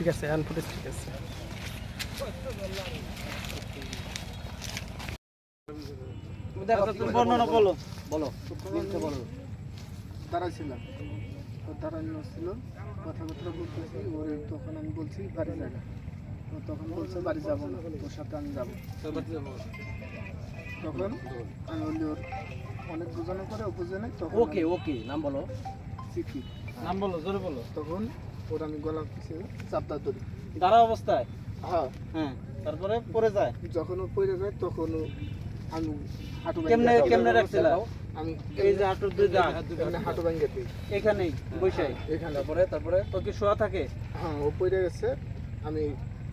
ঠিক আছে hand footage ঠিক আছে। আচ্ছা, বর্ণনা বলো। বলো। দাঁড়াইছিলাম। দাঁড়ানো ছিল কথাবার্তা বলতেছি ওরে তখন আমি বলছি বাড়ি যাবে। তো তখন বলছে বাড়ি যাব না ওর সাথে আমি যাব। তখন আমি বললি ওর অনেক বোঝানো করে ও বুঝে নাই তখন ওকে ওকে নাম বলো। নাম বলো জোরে বলো। তখন ওর আমি গলা চাপটা ধরি। দাঁড়া অবস্থায়? হ্যাঁ। হ্যাঁ তারপরে পড়ে যায়? যখন ও পড়ে যায় তখন আমি হাঁটু কেমনে কেমনে রাখছিল? আমি এই যে হাঁটুর দুই দাঁত এমনি হাঁটু দিই। এখানেই বৈশাই এখানে। তারপরে তারপরে তো কি শোয়া থাকে? হ্যাঁ ও পড়ে গেছে আমি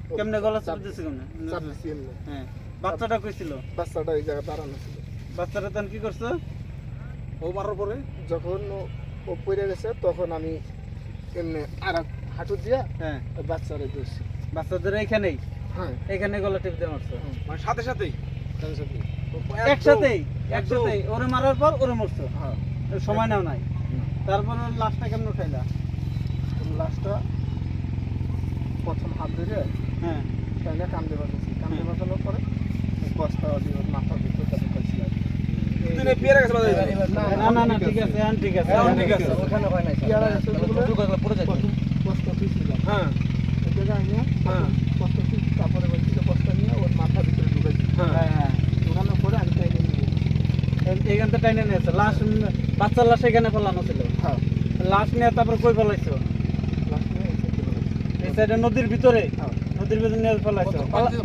কেমনে গলা চাপ চাপ- কেমনে? চাপ দিছি হ্যাঁ বাচ্চাটা কইছিল বাচ্চাটা এই জায়গায় দাঁড়ানো ছিল। বাচ্চাটা তখন কি করছে? ও মারার পরে যখন ও পড়ে গেছে তখন আমি এমনি আর হাঁটু দিয়া হ্যাঁ। বাচ্চাদের এখানেই? হ্যাঁ। এখানে গলা টিপ দিয়ে মারছো মানে সাথে সাথেই? একসাথেই? একসাথেই? ওরে মারার পর ওরে মরছো? হ্যাঁ। সময় নাও নাই। তারপরে লাশটা কেমন উঠাইলা? লাস্টটা প্রথম হাত ধরে হ্যাঁ। কান্দে বাজাচ্ছি কান্দে বাজানোর পরে বস্তা দিয়ে ওর না না না ঠিক আছে হ্যাঁ ঠিক আছে এখন ঠিক আছে। ওখানে হয় পেয়ারা পড়ে যায় হ্যাঁ ওই জায়গায় নিয়ে হ্যাঁ। তারপরে ওর ভিতরে হ্যাঁ হ্যাঁ হ্যাঁ আমি থেকে টাইনে নিয়েছে লাশ বাচ্চার লাশ এখানে ফেলানো ছিল হ্যাঁ লাশ নিয়ে তারপরে কই ফেলাইছো এই সাইডে নদীর ভিতরে হ্যাঁ নদীর ভিতরে নিয়ে ফেলাইছো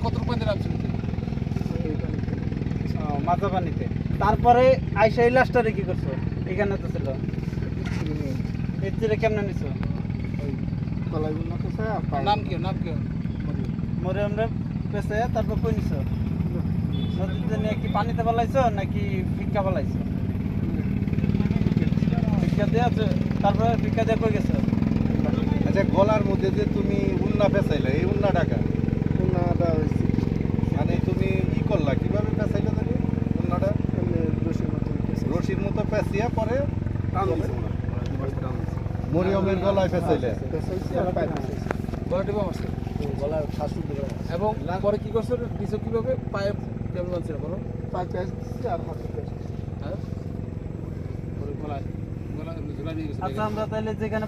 কত রূপায় দিলাম এইখানে ছিল। পানিতে তারপরে আইসা এই লাশটারে কি করছ? এখানে তো ছিল। এর চেয়ে কেমনে নিছো? নাম কি নাম কি? মরি। মরে আমরা পেছে তারপর কই নিছো? নদীতে নিয়ে কি পানিতে ফেলাইছো নাকি ভিক্ষা ফেলাইছো? ভিক্ষা দিয়ে আছে তারপরে ভিক্ষা দিয়ে কই গেছো? আচ্ছা গলার মধ্যে যে তুমি উন্না পেঁচাইলে এই উন্না টাকা উনাটা হয়েছে মানে তুমি ই করলা কীভাবে পেঁচাইলে তুমি উন্নাটা এমনি রশির মতো গেছে। রশির মতো পেঁচিয়ে পরে মনে হয় মরিয়মের গলায় ফাঁসু দিলাম। এবং পরে কি করছ? দিছো কীভাবে? পায়ে কেমন মানছিল বলো। হ্যাঁ? আচ্ছা আমরা তাহলে যেখানে